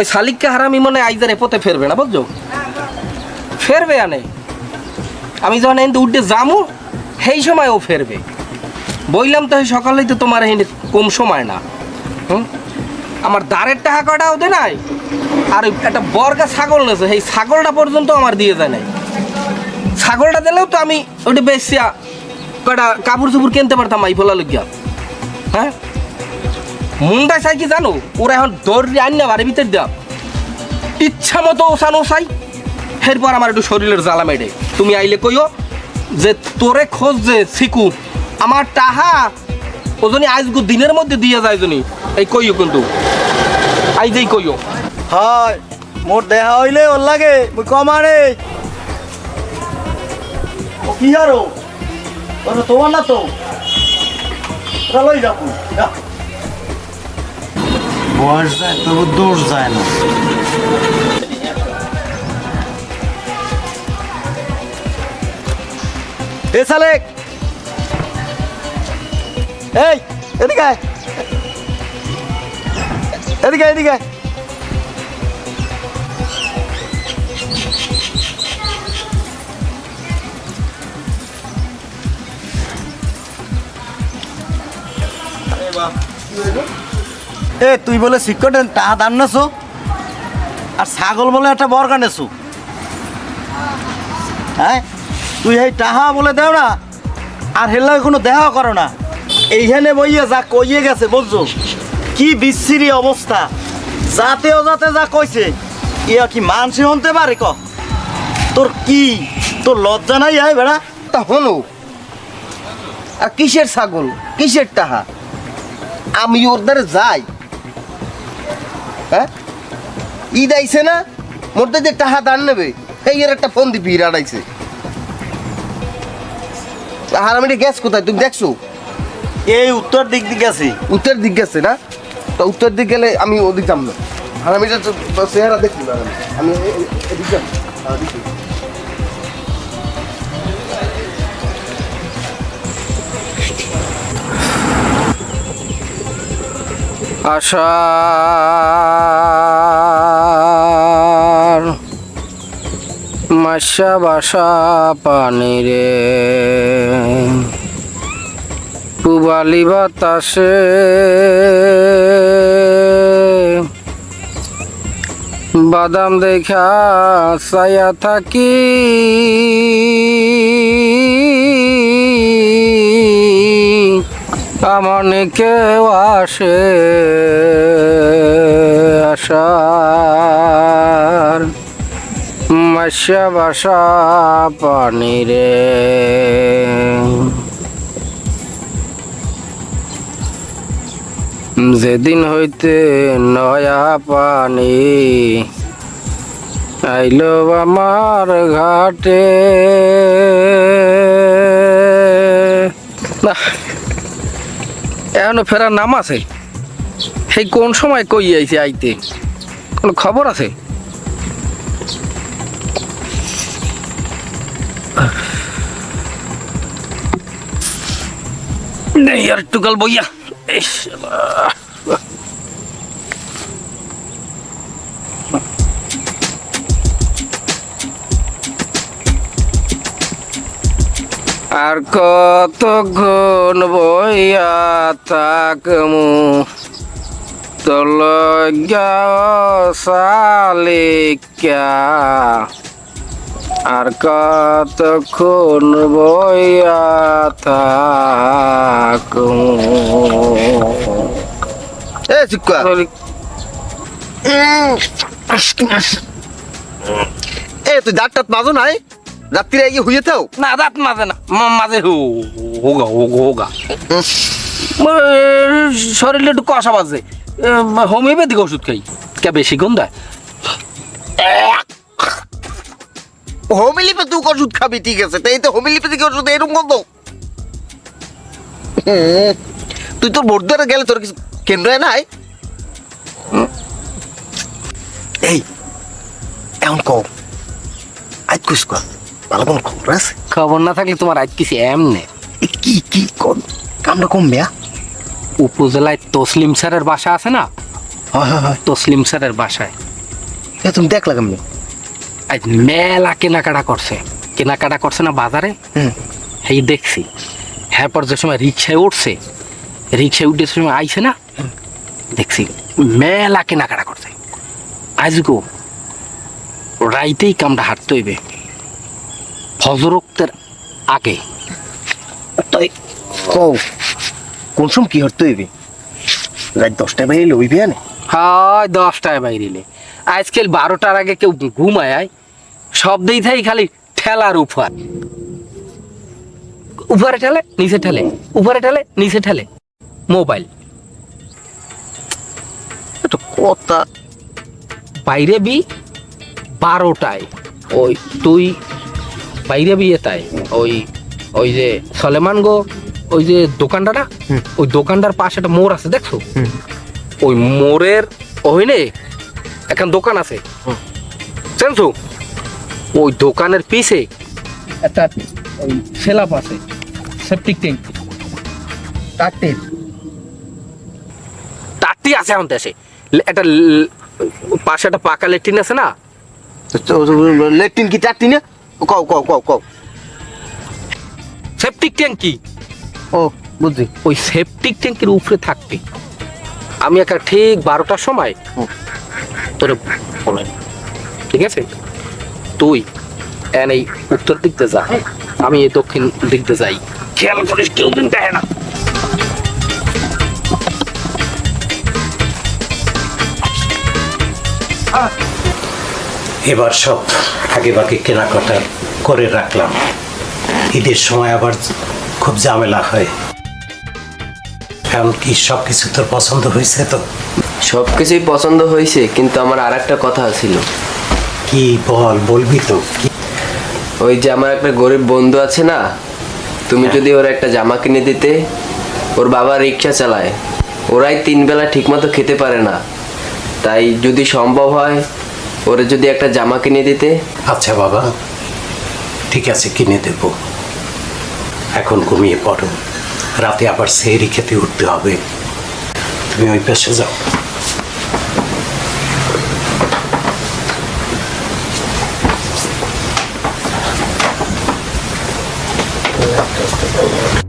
ওই শালিককে হারামি মনে আইজারে পথে ফেরবে না, বুঝছ? ফেরবে আনে। আমি যখন এনতে উঠে যামু, সেই সময় ও ফেরবে। বইলাম তো সকালেই তো তোমার এখানে কম সময় না। হুম? আমার দাঁড়ের টাকা কটা ওতে নাই? আর একটা বর্গা ছাগল নেছে, সেই ছাগলটা পর্যন্ত আমার দিয়ে যায় নাই। ছাগলটা দিলেও তো আমি ওটা বেশিয়া কটা কাপড় চুপুর কিনতে পারতাম এই ফোলা লইয়া হ্যাঁ? মুন্ডা চাই কি জানো? ওরা এখন দৌড়ি আন না, বাড়ির ভিতর দেওয়া ইচ্ছা মতো ওসানো চাই। এরপর আমার একটু শরীরের জ্বালা মেডে তুমি আইলে কইও যে তোরে খোঁজ যে শিকু আমার টাহা ও জনি আজগু দিনের মধ্যে দিয়ে যায় জনি। এই কইও কিন্তু। আই আইজেই কইও। হয়, মোর দেহা হইলে ওর লাগে, মুই কমারে কি আরও? তোমার না তো। লই যাব, যা। বয়স যায় তবু দোষ যায় না এ সালেক এই এদিকে আয়। এদিকে আয়, এদিকে আয়। এ, তুই বলে শিক্ষকের টাহা দান নেছো? আর ছাগল বলে একটা বরগা নেছো হ্যাঁ? তুই এই টাহা বলে দেও না, আর হেলা কোনো দেখা করো না। এইখানে বইয়ে যা কইয়ে গেছে বুঝছ কি বিচ্ছিরি অবস্থা। যাতেও যাতে যা কইছে, ইয়া কি মানসি হতে পারে ক? তোর কি? তোর লজ্জা নাই? আয় বেড়া। তা হলো, আর কিসের ছাগল? কিসের টাহা আমি ওর দ্বারে যাই। হ্যাঁ? ঈদ আইছে না? মোটে যে টাহা দান নেবে এই এর একটা ফোন দিবি রাড়াইছে আর আমি গ্যাস কোথায়? তুমি দেখছ? এই উত্তর দিক দিকে আছে উত্তর দিক গেছে না? তো উত্তর দিক গেলে আমি ওদিক যাম না। আর তো চেহারা দেখি না। আমি। আমি এদিক যাম। আশার মাসা বাসা পানি পুবালি বাতাসে। বাদাম দেখা ছায়া থাকি। আমার কেউ আসে, আশার মাসা বাসা পানি রে। যেদিন হইতে নয়া পানি আইলো আমার ঘাটে। না এখনও ফেরার নাম আছে? সেই কোন সময় কই আইছে আইতে? কোনো খবর আছে? নেই আর একটু বইয়া। আর কতক্ষণ বইয়া থাকমু? তোলগা শালিকা আর কতক্ষণ বইয়া থাকুম? এ চিকুয়া এ তুই দাঁত টাত মাজো নাই? রাত্রিরে গিয়ে হুইয়ে থাও। না দাঁত মাঝে না মাঝে হো হোগা হোগা শরীরে একটু কষা বাজে। হোমিওপ্যাথিক ওষুধ খাই। কে বেশি গন্ধ হয়? হোমিওপ্যাথিক ওষুধ খাবি ঠিক আছে। তাই তো হোমিওপ্যাথিক ওষুধ এরকম কত তুই তোর ভোট ধরে গেলে তোর কিছু কেন্দ্র নাই? এই এমন কও। আজ কুস কর। ভালো কোনো খবর আছে? খবর না থাকলে তোমার আজ কিছু এমনে। কি কি কর? কামটা কমবে আ? উপজেলায় তসলিম স্যারের বাসা আছে না? হয় হয় হয়। তসলিম স্যারের বাসায়। এ তুমি দেখলা কেমনি? আজ মেলা কেনাকাটা করছে। কেনাকাটা করছে না বাজারে? এই দেখছি। হ্যাঁ পর যে সময় রিক্সায় উঠছে রিক্সায় উঠে সময় আইছে না? দেখছি মেলা কেনাকাটা করছে। আজ গো রাইতেই কামটা হাঁটতে হইবে। ফজরক্তের আগে। তাই কও কোন সময় কি হতে হইবে? রাত দশটায় বাইরে লইবি আনে? হয় দশটায় বাইরিলে আজকাল বারোটার আগে কেউ ঘুমায় আয়। সব দিই থাই খালি ঠেলার উপর উপরে ঠেলে নিচে ঠেলে। উপরে ঠেলে নিচে ঠেলে। মোবাইল। এটা কথা। বাইরে বি বারোটায়। ওই তুই বাইরে বিয়ে তাই। ওই ওই যে সলেমান গো ওই যে দোকানটা না? ওই দোকানটার পাশে একটা মোড় আছে দেখছ। ওই মোড়ের ওইনে এখন দোকান আছে। জানছো? ওই দোকানের পিছে একটা ওই সেলাপ আছে সেপটিক ট্যাঙ্ক। কাটতে তাঁতি আছে এখন দেশে। একটা পাশে একটা পাকা লেট্রিন আছে না? লেট্রিন কি চারটি না? কও কও কও কও। সেপটিক ট্যাঙ্কি ও বুঝছি। ওই সেপটিক ট্যাঙ্কের উপরে থাকবে। আমি একটা ঠিক বারোটার সময়। তোরে ঠিক আছে? তুই এন এই উত্তর দিক দিয়ে যা। আমি এই দক্ষিণ দিক দিয়ে যাই। খেয়াল করিস কেউ দিন দেয় না। এবার সব আগে বাকি কেনাকাটা করে রাখলাম। ঈদের সময় আবার খুব ঝামেলা হয়। এমনকি সব কিছু তোর পছন্দ হয়েছে তো? সব কিছুই পছন্দ হয়েছে কিন্তু আমার আর একটা কথা ছিল। কি বল বলবি তো। ওই যে আমার একটা গরিব বন্ধু আছে না তুমি যদি ওর একটা জামা কিনে দিতে ওর বাবা রিক্সা চালায় ওরাই তিন বেলা ঠিকমতো খেতে পারে না। তাই যদি সম্ভব হয় ওরে যদি একটা জামা কিনে দিতে? আচ্ছা বাবা, ঠিক আছে, কিনে দেব। এখন ঘুমিয়ে পড়ো। রাতে আবার সেরি খেতে উঠতে হবে। তুমি ওই পাশে যাও। ওঠ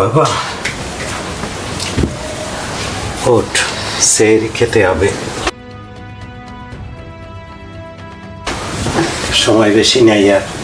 বাবা। ওঠ সেরি খেতে হবে। সময় বেশি নেই আর।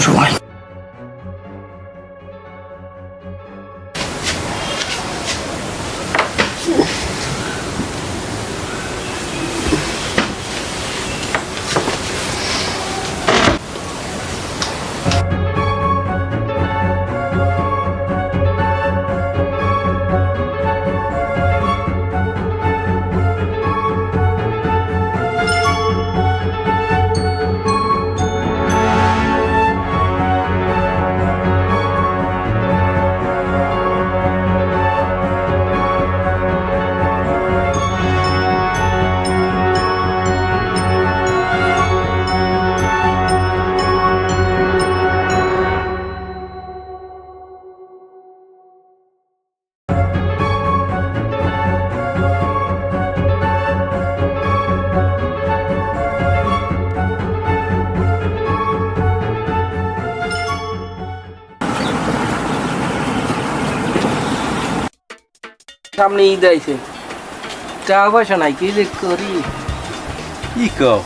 সময় সামনে ঈদ আইছে। টাকা পয়সা নাই কি যে করি? কি কও?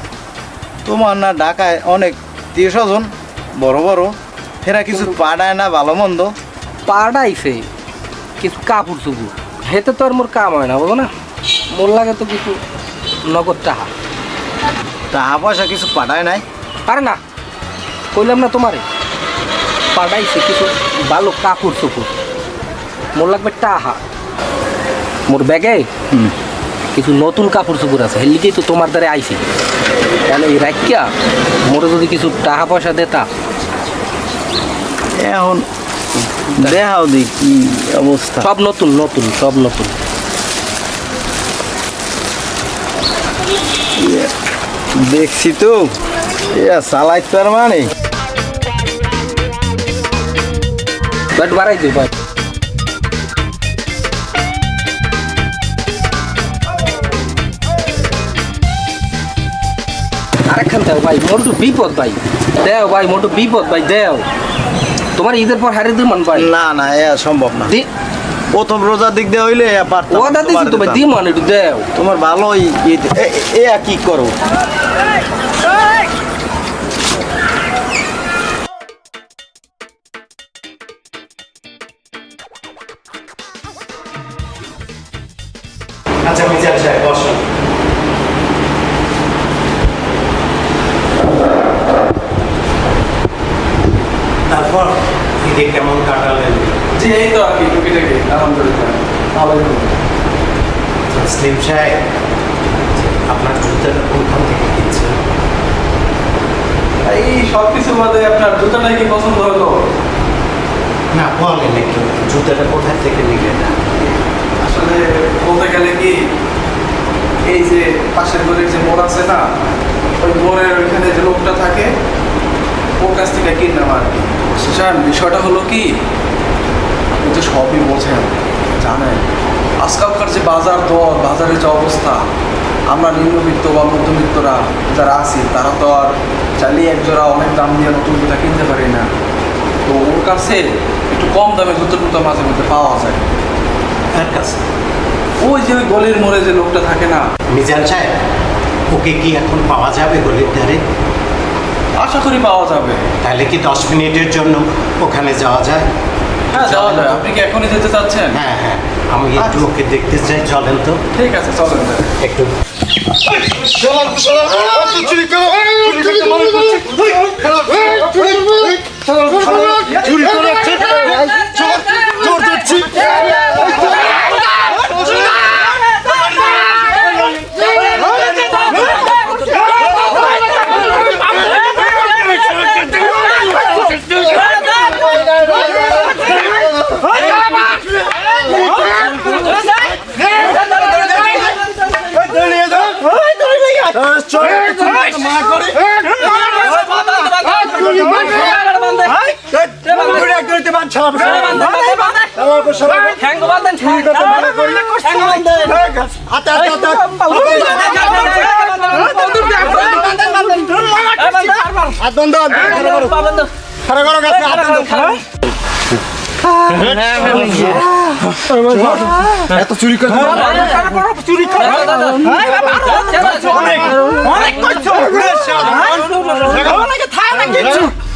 তোমার না ঢাকায় অনেক দিয়ে স্বজন বড় বড় ফেরা কিছু পাড়ায় না ভালো মন্দ পাড়াইছে কিছু কাপড় চুপুর হেতে তো আর মোর কাম হয় না বলো না? মোর লাগে তো কিছু নগদ টাকা। টাকা পয়সা কিছু পাঠায় নাই? আরে না কইলাম না তোমারে। পাঠাইছে কিছু ভালো কাপড় চোপড় মোর লাগবে টাহা মোর ব্যাগে কিছু নতুন কাপড় চোপড় আছে হেলিকেই তো তোমার দ্বারা আইছি। তাহলে এই রাখিয়া মোরে যদি কিছু টাকা পয়সা দেতা। এখন দেখাও দি কি অবস্থা। সব নতুন নতুন সব নতুন। দেখছি তো ইয়া চালাই তার মানে বাট বাড়াই দিও ভাই আরেকখান দেও ভাই মোটু বিপদ ভাই। দেও ভাই মোটু বিপদ ভাই দেও। তোমার ঈদের পর হারিয়ে দিমান ভাই। না না এ সম্ভব না। দি- প্রথম রোজার দিক দিয়ে হইলে ও দাদি তুমি দিতাম। দিমান একটু দেও। তোমার ভালোই এ- কি করো? আচ্ছা মিজান সাহেব বসুন তারপর ঈদে কেমন কাটালেন? জি এই তো আর কি টুকিটাকি আলহামদুলিল্লাহ ভালোই হলো। তসলিম সাহেব আপনার জুতাটা কোনখান থেকে কিনছেন? এই সব কিছু বাদে আপনার জুতাটাই কি পছন্দ হলো? না বলেন একটু জুতাটা কোথায় থেকে নিলেন? আসলে বলতে গেলে কি এই যে পাশের ঘরের যে মোড় আছে না ওই মোড়ের ওইখানে যে লোকটা থাকে ওর কাছ থেকে কিনলাম আর কি। স্যার বিষয়টা হলো কি? আপনি তো সবই বোঝেন জানেন। আজকালকার যে বাজার দর বাজারের যে অবস্থা আমরা নিম্নবিত্ত বা মধ্যবিত্তরা যারা আছি তারা তো আর চাইলে একজোড়া অনেক দাম দিয়ে নতুন জুতা কিনতে পারি না। তো ওর কাছে একটু কম দামে জুতো টুতো মাঝে মধ্যে পাওয়া যায়। তার কাছে? ওই যে ওই গলির মোড়ে যে লোকটা থাকে না। মিজান সাহেব ওকে কি এখন পাওয়া যাবে গলির ধারে? আশা করি পাওয়া যাবে। তাহলে কি দশ মিনিটের জন্য ওখানে যাওয়া যায়? হ্যাঁ যাওয়া যায়। আপনি কি এখনই যেতে চাচ্ছেন? হ্যাঁ হ্যাঁ। আমি একটু ওকে দেখতে চাই চলেন তো। ঠিক আছে চলেন। একটু। দাঁড়িয়ে হাতে হাতে হাতে হাত বন্ধ খারা করো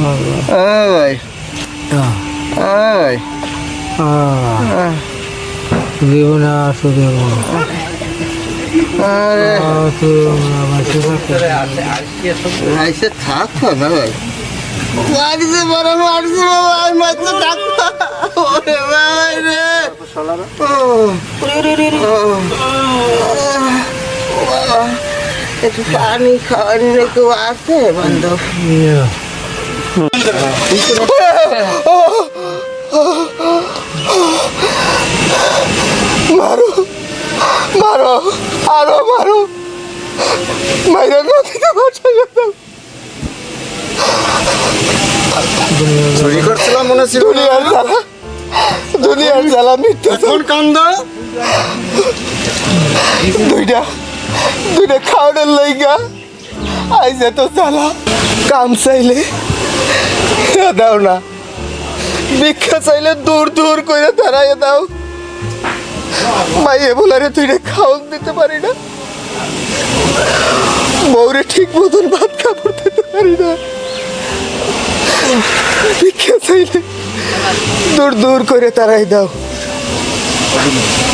ওই ওই জীবনে আসো দেব আইসে থাকতো না ভাই মারিছে বড় মারিছে বাবা আমি মারতে থাকতো ওরে বাবা রে ও ও, ও, বাবা, একটু পানি খাওয়ানি রে কেউ আছে বান্ধব মারো মারো আরও মারো। মাইরা নদীতে বাঁচাইয়া দাও চুরি করছিলাম মনে ছিল দুনিয়ার জ্বালা দুনিয়ার জ্বালা মিথ্যা এখন কান্দ? দুইটা দুইটা খাওয়ানোর লইগা। আইসে তো জ্বালা কাম চাইলে দাও না। ভিক্ষা চাইলে দূর দূর করে দাঁড়াইয়া দাও। মাইয়ে বলারে তুই খাওয়ান দিতে পারি না। বউরে ঠিক মতন ভাত কাপড় দিতে পারি না। ভিক্ষা চাইলে দূর দূর করে তারাই দাও।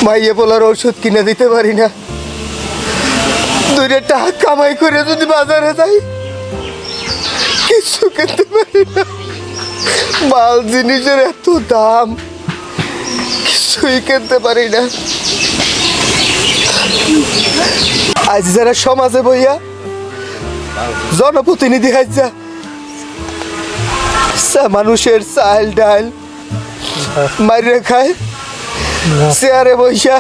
মাইয়ে বলার ওষুধ কিনে দিতে পারি না। দুইটা টাকা কামাই করে যদি বাজারে যাই। কিনতে পারি না। মাল জিনিসের এত দাম, কিছুই কিনতে পারি না। আজ যারা সমাজে বইয়া জনপ্রতিনিধি হাইজা মানুষের চাল ডাল মারিয়ে খায়, চেয়ারে বইসা,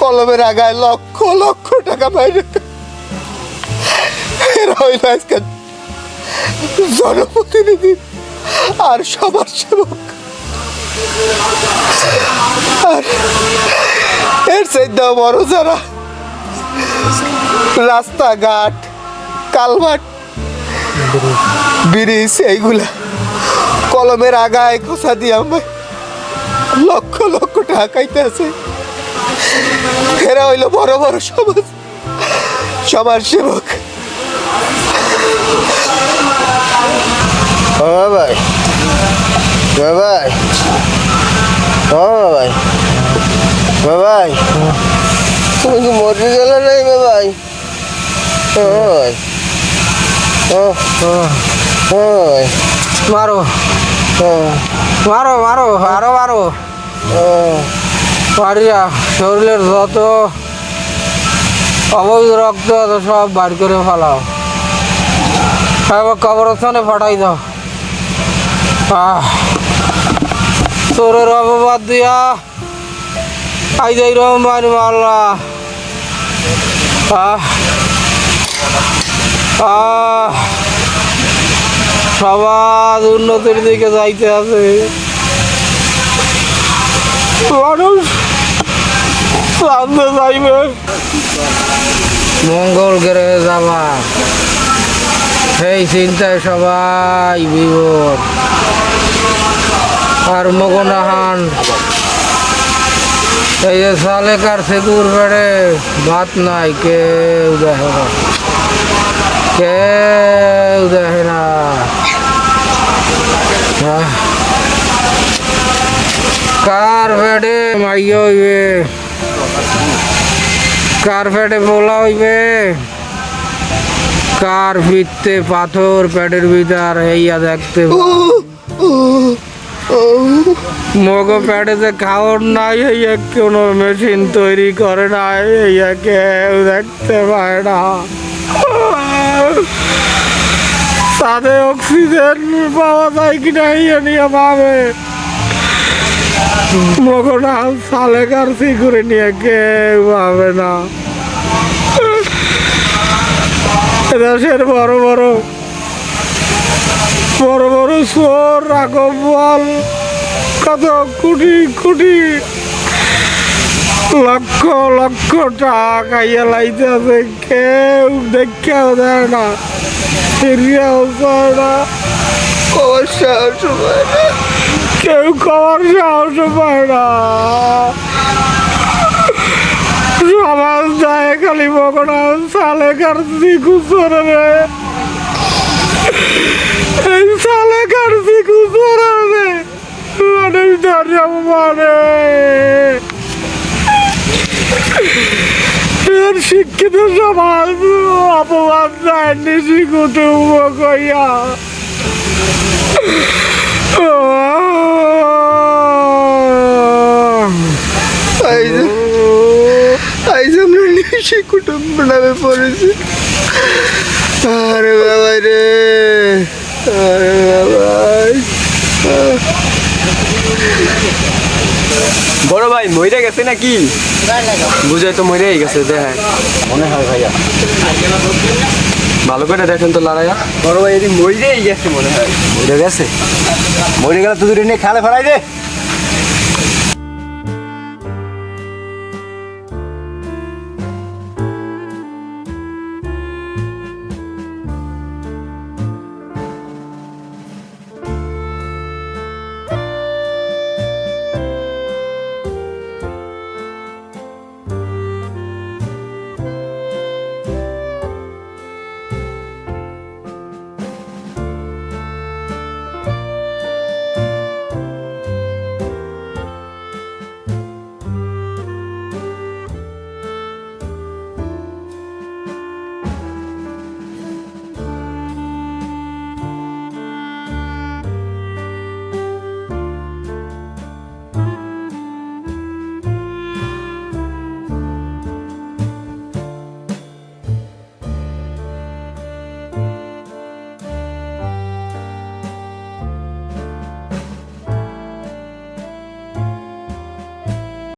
কলমের আগায় লক্ষ লক্ষ টাকা বাইরে এরা হইল আজকে জনপ্রতিনিধি আর সমাজ সেবক। আর এর চাইতে বড় যারা রাস্তাঘাট, কালভার্ট, ব্রিজ, এইগুলা কলমের আগায় খোসা দিয়ে আমায় লক্ষ লক্ষ টাকা খাইতে আছে এরা হইল বড় বড় সমাজ সমাজ সেবক। ও ভাই। ভাই। ও ভাই। ভাই তুমি কি মরে গেলে নাই ভাই? ও ভাই। ও মারো। মারো মারো আরও মারো। পারিয়া শরীরের যত অবৈধ রক্ত সব বার করে ফেলাও। এবার কবরস্থানে ফাটাই দাও। চোরের অপবাদ দিয়া। আই যাই রহমান মাল্লা আহ। আহ। সমাজ উন্নতির দিকে যাইতে আছে। মঙ্গল গ্রহে যাবা। সেই চিন্তায় সবাই বিপদ আর মগনাহান এই যে সালে কার সেতুর বেড়ে ভাত নাই, কেউ দেখে না। কেউ দেখে না। কার ফেটে মাইয়া হইবে? কার ফেটে পোলা হইবে? কার ভিত্তে পাথর পেটের ভিতর এইয়া দেখতে মগ পেটেতে খাওয়ার নাই এইয়া কোনো মেশিন তৈরি করে নাই এইয়া কেউ দেখতে পায় না। সাথে অক্সিজেন পাওয়া যায় কিনা ইয়ে নিয়ে পাবে মগনা সালে কারসি করে নিয়ে কেউ পাবে না। দেশের বড় বড় বড় বড় সোর রাঘব বল কত কোটি কোটি, লক্ষ লক্ষ টাকা ইয়ে লাইতেছে কেউ দেখেও দেয় না, ফিরিয়েও চায় না। কেউ কবার সাহস পায় না সমাজ যায় খালি মগনা সালে কারছি কুসরে এই সালে কারছি কুসরে মানুষ ধরে মানে। শিক্ষিত সমাজ অপমান দেয় নিশি কুটুম্ব কইয়া আইজ আইজ নিশি কুটুম্ব নামে পড়েছি। আরে বাবা রে। আরে বাবা। বড় ভাই মইরা গেছে নাকি? বুঝে তো মইরাই গেছে দেখায়। মনে হয় ভাইয়া। ভালো করে দেখেন তো লড়াইয়া। বড় ভাই এদিন মরেই গেছে মনে হয়। মরে গেছে? মরে গেলে তো দুটো নিয়ে খালে ফেলাই দে।